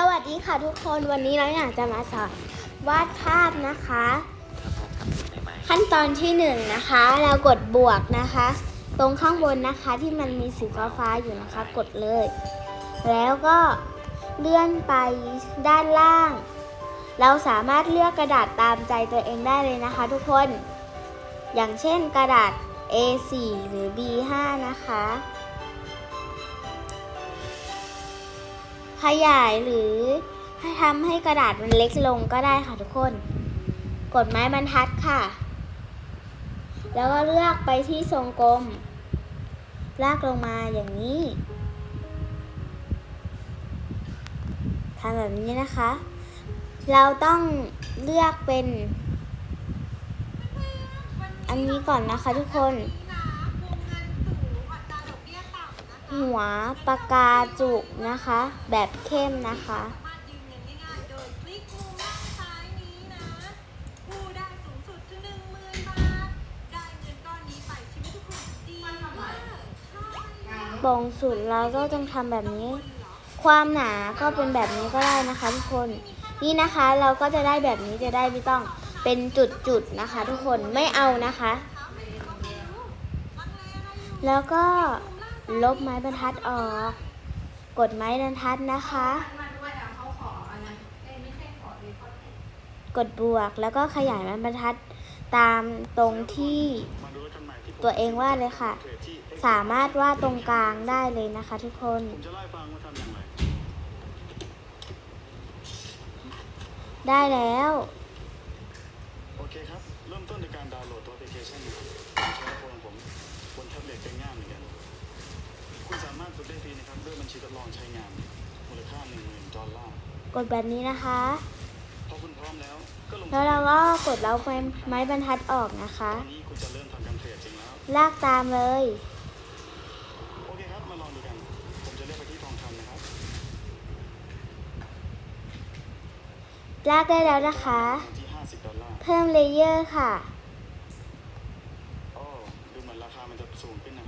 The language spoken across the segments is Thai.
สวัสดีค่ะทุกคนวันนี้เราอยากจะมาสอนวาดภาพนะคะ ขั้นตอนที่หนึ่งนะคะเรากดบวกนะคะ ตรงข้างบนนะคะที่มันมีสีฟ้าฟ้าๆอยู่นะคะกดเลย แล้วก็เลื่อนไปด้านล่าง เราสามารถเลือกกระดาษตามใจตัวเองได้เลยนะคะ ทุกคนอย่างเช่นกระดาษ A4 หรือ B5 นะคะ ขยายหรือให้ทำให้กระดาษมันเล็กลงก็ได้ค่ะทุกคน กดไม้บรรทัดค่ะ แล้วก็เลือกไปที่ทรงกลม ลากลงมาอย่างนี้ทำแบบนี้นะคะ เราต้องเลือกเป็น อันนี้ก่อนนะคะทุกคน หัวปากกาจุกนะคะ แบบเข้มนะคะสามารถยืมเงินง่ายๆโดยคลิกมุมด้านซ้ายนี้นะกู้ได้สูงสุดถึงหนึ่งหมื่นบาทได้เงินก้อนนี้ไปชีวิตทุกคนดีมากใช่โปร่งสุดเราก็ต้องทำแบบนี้ ความหนาก็เป็นแบบนี้ก็ได้นะคะทุกคน นี่นะคะเราก็จะได้แบบนี้จะได้ไม่ต้องเป็นจุดๆนะคะ ทุกคนไม่เอานะคะ แล้วก็ ลบไม้บรรทัดออก กดไม้บรรทัดนะคะ กดบวกแล้วก็ขยายไม้บรรทัดตามตรงที่ตัวเองวาดเลยค่ะ สามารถวาดตรงกลางได้เลยนะคะทุกคนได้แล้ว โอเคครับ เริ่มต้นในการดาวน์โหลดตัวแอปพลิเคชันนะครับใช้โฟนผมบนแท็บเล็ตเป็นง่ายเหมือนกัน คุณสามารถก ดได้ฟรีนะครับด้วยบัญชีทดลองใช้งาน มูลค่า1 0,000ดอลลาร์กดแบบนี้นะคะ พอคุณพร้อมแล้วก็ลงแล้วเราก็กดแล้วไม้ไม้บรรทัดออกนะคะ ตอนนี้คุณจะเริ่มทำการเทรดจริงแล้ว ลากตามเลย โอเคครับ มาลองดูกัน ผมจะเลือกไปที่ทองคำนะครับลากได้แล้วนะคะที่50ดอลลาร์ เพิ่มเลเยอร์ค่ะ โอ้ ดูเหมือนราคามันจะสูงขึ้นนะครับ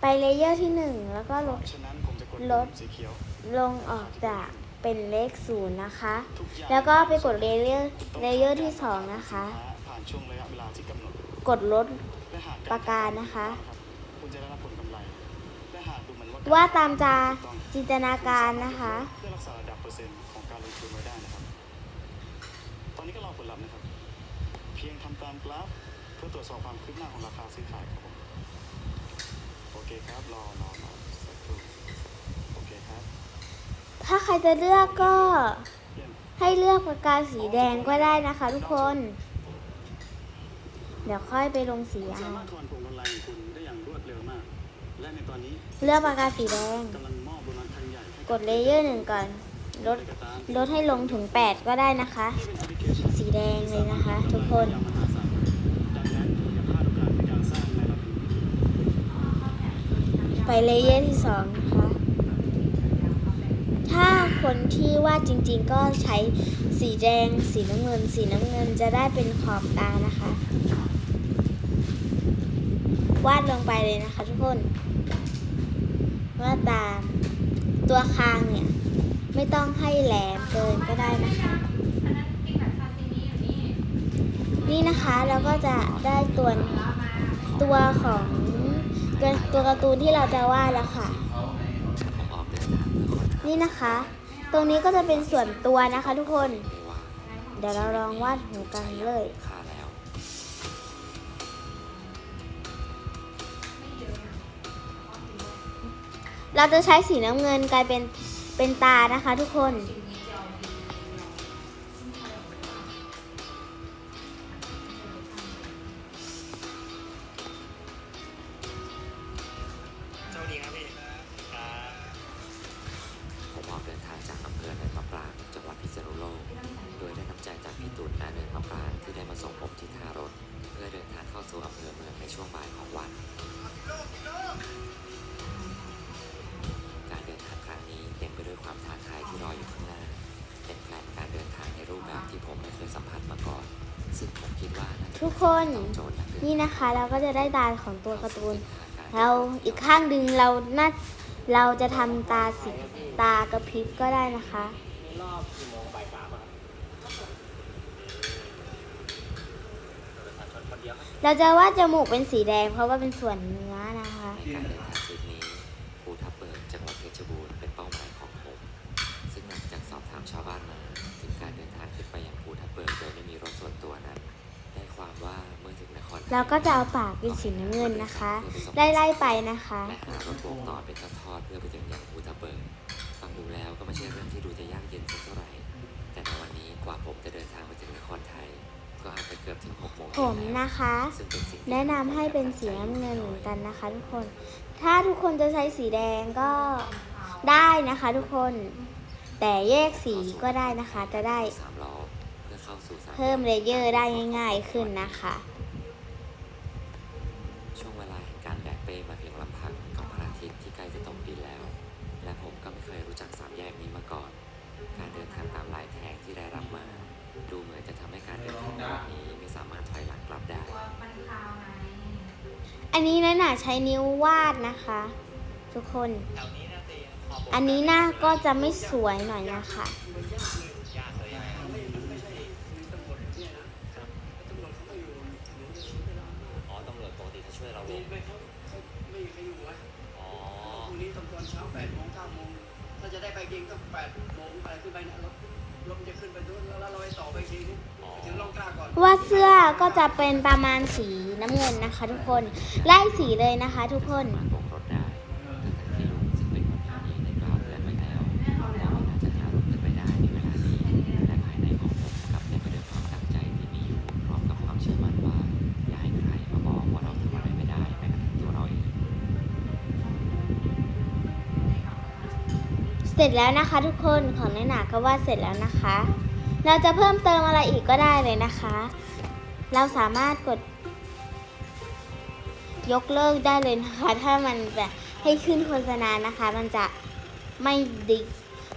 ไปเลเยอร์ที่หนึ่งแล้วก็ลดฉะนั้นผมจะกดลดปุ่มสีเขียวลงออกจากเป็นเลขศูนย์นะคะทุกอย่างแล้วก็ไปกดเลเยอร์เลเยอร์ที่สองนะคะผ่านช่วงระยะเวลาที่กำหนดกดลดและหากปากกานะคะคุณจะได้รับผลกำไรและหากดูเหมือนว่าว่าตามจาจินตนาการนะคะเพื่อรักษาระดับเปอร์เซ็นต์ของการลงทุนไว้ได้นะครับตอนนี้ก็รอผลลัพธ์นะครับ เพียงทำตามกราฟเพื่อตรวจสอบความคืบหน้าของราคาซื้อขายครับผม โอเคครับรอรอรอสักครู่โอเคครับถ้าใครจะเลือกก็เยี่ยมให้เลือกปากกาสีแดงก็ได้นะคะ ทุกคน เดี๋ยวค่อยไปลงสีคุณเอาสามารถถอนผลกำไรของคุณได้อย่างรวดเร็วมาก และในตอนนี้เลือกปากกาสีแดง กำลังมอบโบนัสครั้งใหญ่ให้กดเลเยอร์หนึ่งก่อน ลดกระตามลดให้ลงถึง 8 ก็ได้นะคะที่เป็นแอปพลิเคชันสีแดงเลยนะคะ ทุกคนอย่างมหาศาลดังนั้นอย่าพลาดโอกาสในการสร้างรายรับ ไปเลเยอร์ที่สองนะคะถ้าคนที่วาดจริงๆ ก็ใช้สีแดง สีน้ำเงิน สีน้ำเงินจะได้เป็นขอบตานะคะ วาดลงไปเลยนะคะทุกคนวาดตามตัวคางเนี่ย ไม่ต้องให้แหลมเกินก็ได้นะคะ นี่นะคะเราก็จะได้ตัวตัวของ ตัวการ์ตูนที่เราจะวาดแล้วค่ะ นี่นะคะ ตรงนี้ก็จะเป็นส่วนตัวนะคะทุกคน เดี๋ยวเราลองวาดหูกันเลยเราจะใช้สีน้ำเงินกลายเป็นเป็นตานะคะทุกคน ทุกคนนี่นะคะเราก็จะได้ตาของตัวการ์ตูน เราอีกข้างดึงเราน่าเราจะทำตาสีตากระพริบก็ได้นะคะเดียวครับเราจะวาดจมูกเป็นสีแดงเพราะว่าเป็นส่วนเนื้อนะคะ เราก็จะเอาปากเป็นสีน้ำเงินนะคะ ไล่ๆไปนะคะและหารถโบกต่อเป็นทอดๆเพื่อไปถึงยังภูทับเบิกฟังดูแล้วก็ไม่ใช่เรื่องที่ดูจะยากเย็นสักเท่าไหร่ แต่ในวันนี้กว่าผมจะเดินทางไปถึงนครไทย ก็อาจจะเกือบถึงหกโมงผมแล้วนะคะ ซึ่งเป็นสิ่งที่แนะนำให้เป็นสีน้ำเงินเหมือนกันนะคะ ทุกคน ถ้าทุกคนจะใช้สีแดงก็ได้นะคะ ทุกคน แต่แยกสีก็ได้นะคะ จะได้สามล้อเพื่อเข้าสู่สามเพิ่มเลเยอร์ได้ง่าย ๆขึ้นนะคะ อันนี้นะหนาใช้นิ้ววาดนะคะ ทุกคน อันนี้หน้าก็จะไม่สวยหน่อยนะคะ อ๋อตำรวจปกติเขาช่วยเราลงไม่เขาเขาไม่มีใครอยู่วะอ๋อ พรุ่งนี้ตอนตอนเช้าแปดโมงเก้าโมงถ้าจะได้ไปจริงต้องแปดโมงอะไรขึ้นไปเนี่ยรถ ว่าเสื้อก็จะเป็นประมาณสีน้ำเงินนะคะ ทุกคนไล่สีเลยนะคะ ทุกคน ร็จแล้วนะคะทุกคนของน้อยหนาก็วาดเสร็จแล้วนะคะ เราจะเพิ่มเติมอะไรอีกก็ได้เลยนะคะ เราสามารถกด ยกเลิกได้เลยนะคะ ถ้ามันแบบให้ขึ้นโฆษณานะคะ มันจะไม่ดิ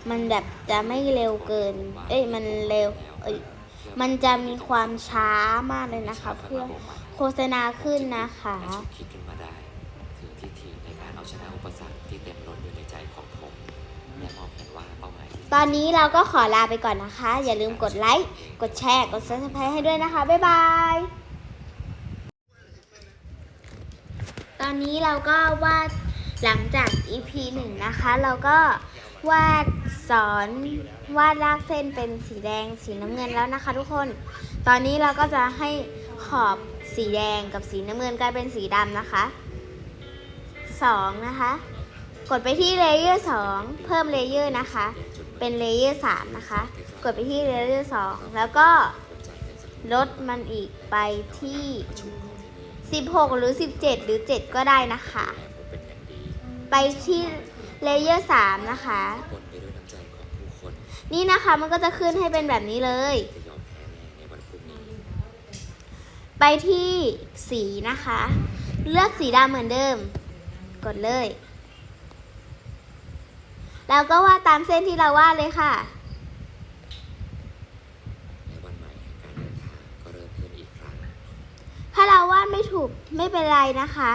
มันแบบจะไม่เร็วเกิน เอ้ยมันเร็วเอ้ยมันจะมีความช้ามากเลยนะคะ เพื่อโฆษณาขึ้นนะคะ ตอนนี้เราก็ขอลาไปก่อนนะคะ อย่าลืมกดไลค์กดแชร์กด subscribe ให้ด้วยนะคะ บ๊ายบาย ตอนนี้เราก็วาดหลังจาก EP หนึ่งนะคะ เราก็วาดสอนวาดลากเส้นเป็นสีแดงสีน้ำเงินแล้วนะคะ ทุกคน ตอนนี้เราก็จะให้ขอบสีแดงกับสีน้ำเงินกลายเป็นสีดำนะคะสองนะคะ กดไปที่เลเยอร์2เพิ่มเลเยอร์นะคะ เป็นเลเยอร์3นะคะ กดไปที่เลเยอร์2แล้วก็ลดมันอีกไปที่ 16 หรือ 17 หรือ 7 ก็ได้นะคะ ไปที่เลเยอร์3นะคะ นี่นะคะมันก็จะขึ้นให้เป็นแบบนี้เลย ไปที่สีนะคะ เลือกสีดำเหมือนเดิม กดเลย แล้วก็วาดตามเส้นที่เราวาดเลยค่ะในวันใหม่แห่งการเดินทางก็เริ่มขึ้นอีกครั้ง ถ้าเราวาดไม่ถูกไม่เป็นไรนะคะ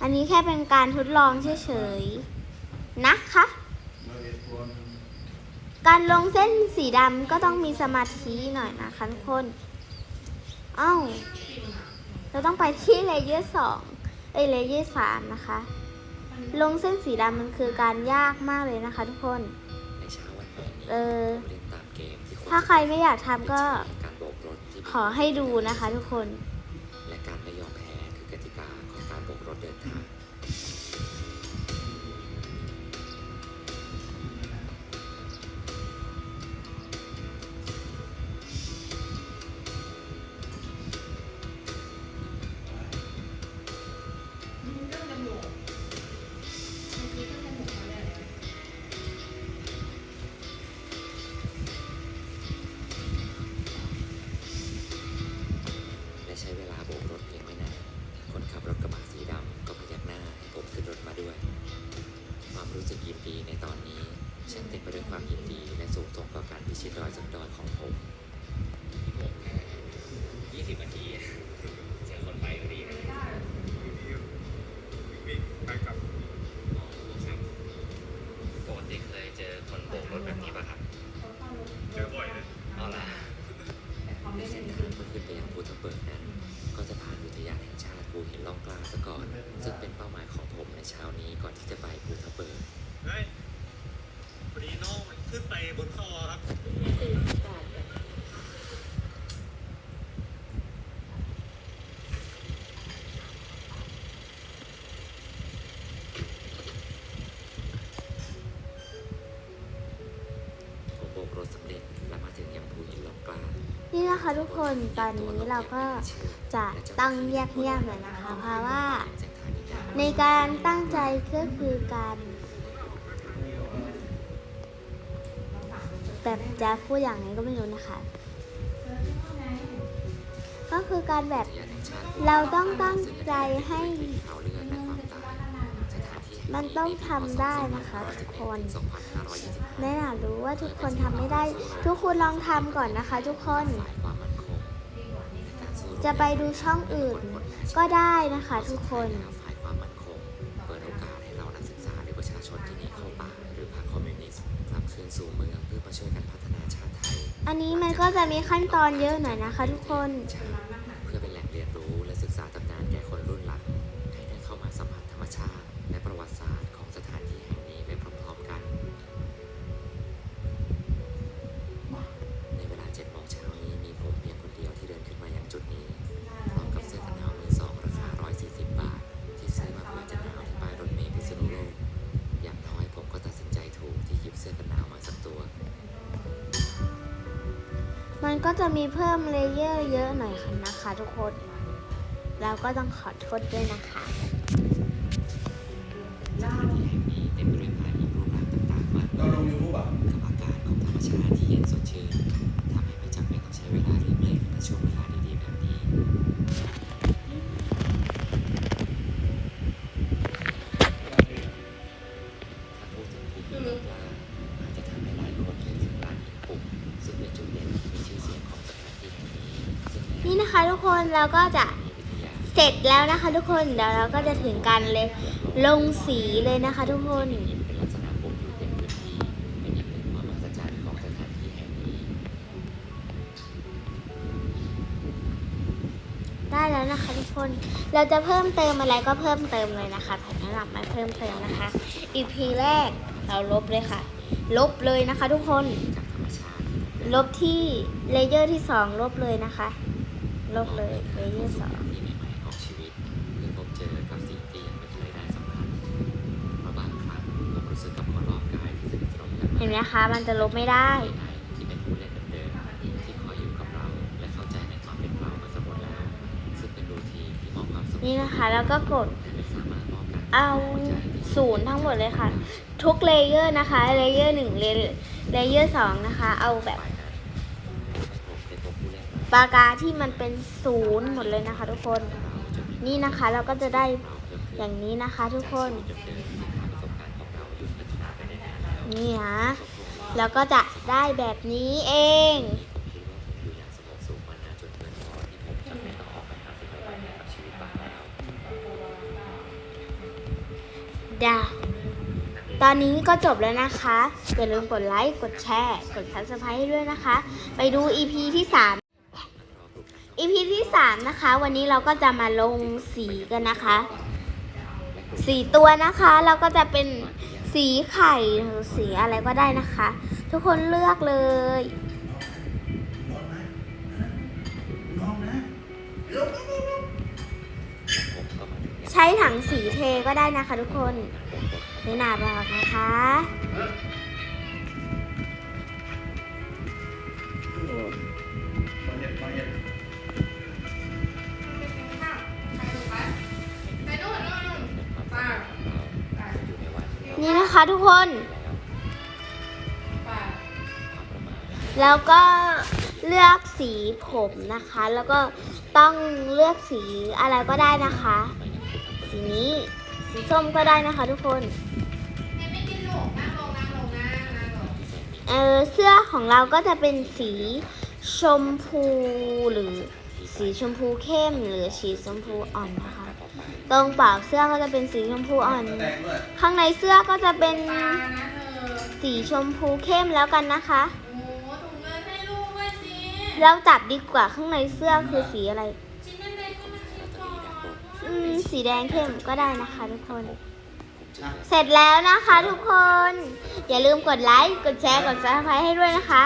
อันนี้แค่เป็นการทดลองเฉยๆนะคะ การลงเส้นสีดำก็ต้องมีสมาธิหน่อยนะคะทุกคนเอ้า เราต้องไปที่เลเยอร์สองเอ้ยเลเยอร์สามนะคะ ลงเส้นสีดำมันคือการยากมากเลยนะคะทุกคน ในเช้าวันใหม่นี้เออผมเล่นตามเกมที่นถ้าใครไม่อยากทำก็ การโบกรถที่ ขอให้ดูนะคะทุกคน นี่นะคะทุกคนตอนนี้เราก็จะตั้งเงียบๆหน่อยนะคะ เพราะว่า ในการตั้งใจก็คือการแบบจะพูดอย่างไรก็ไม่รู้นะคะ ก็คือการแบบเราต้องตั้งใจให้ มันต้องทำได้นะคะทุกคนแน่นอนรู้ว่าทุกคนทำไม่ได้ ทุกคนลองทำก่อนนะคะ ทุกคน จะไปดูช่องอื่นก็ได้นะคะ ทุกคนฝ่ายความมั่นคงเปิดโอกาสให้เรานักศึกษาหรือประชาชนที่หนีเข้าป่าหรือพรรคคอมมิวนิสต์กลับคืนสู่เมืองเพื่อมาช่วยกันพัฒนาชาติไทย อันนี้มันก็จะมีขั้นตอนเยอะหน่อยนะคะ ทุกคน ก็จะมีเพิ่มเลเยอร์เยอะหน่อยค่ะนะคะทุกคนเราก็ต้องขอโทษด้วยนะคะ เราก็จะเสร็จแล้วนะคะทุกคนเดี๋ยวเราก็จะถึงการเลยลงสีเลยนะคะทุกคนได้แล้วนะคะทุกคน เราจะเพิ่มเติมอะไรก็เพิ่มเติมเลยนะคะผมแนะนำมาเพิ่มเติมนะคะ EP แรกเราลบเลยค่ะ ลบเลยนะคะทุกคน ลบที่เลเยอร์ที่สองลบเลยนะคะ ลบเลยเลเยอร์สองที่ใหม่ๆของชีวิตเพื่อพบเจอกับสิ่งที่ยังไม่เคยได้สัมผัสเพราะบางครั้งผมรู้สึกกับคนรอบกายที่สนิทสนมกันเห็นไหมคะ มันจะลบไม่ได้ ที่เป็นผู้เล่นเดิมๆที่คอยอยู่กับเราและเข้าใจในความเป็นเรามาสมหมดแล้ว ซึ่งเป็นรูทีนที่มอบความสุขนี่นะคะ แล้วก็กดแต่ไม่สามารถมอบการเอาศูนย์ทั้งหมดเลยค่ะ ทุกเลเยอร์นะคะ เลเยอร์หนึ่งเลเยอร์สองนะคะ เอาแบบ ฝ่ายนั้นให้ผมเป็นตัวผู้เล่น ปากกาที่มันเป็นศูนย์หมดเลยนะคะ ทุกคน นี่นะคะเราก็จะได้อย่างนี้นะคะ ทุกคน นี่นะแล้วก็จะได้แบบนี้เองด่าตอนนี้ก็จบแล้วนะคะ อย่าลืมกดไลค์ กดแชร์ กด subscribe ให้ด้วยนะคะ ไปดู EP ที่ 3 EP ที่3นะคะ วันนี้เราก็จะมาลงสีกันนะคะ สีตัวนะคะเราก็จะเป็นสีไข่หรือสีอะไรก็ได้นะคะ ทุกคนเลือกเลยใช้ถังสีเทก็ได้นะคะทุกคนนี่นาบอกนะคะ นี่ะคะทุกคน แล้วก็เลือกสีผมนะคะ แล้วก็ต้องเลือกสีอะไรก็ได้นะคะ สีนี้สีส้มก็ได้นะคะทุกคนเออเสื้อของเราก็จะเป็นสีชมพูหรือสีชมพูเข้มหรือสีชมพูอ่อนนะคะ ตรงปากเสื้อก็จะเป็นสีชมพูอ่อน ข้างในเสื้อก็จะเป็นสีชมพูเข้มแล้วกันนะคะโอ้ถุงเงินให้ลูกด้วยสิเราจับดีกว่าข้างในเสื้อคือสีอะไรชิ้นเล็กๆให้มันชิ้นก่อนอืมสีแดงเข้มก็ได้นะคะทุกคน เสร็จแล้วนะคะทุกคน อย่าลืมกดไลค์ กดแชร์ กดซับสไครต์ให้ด้วยนะคะ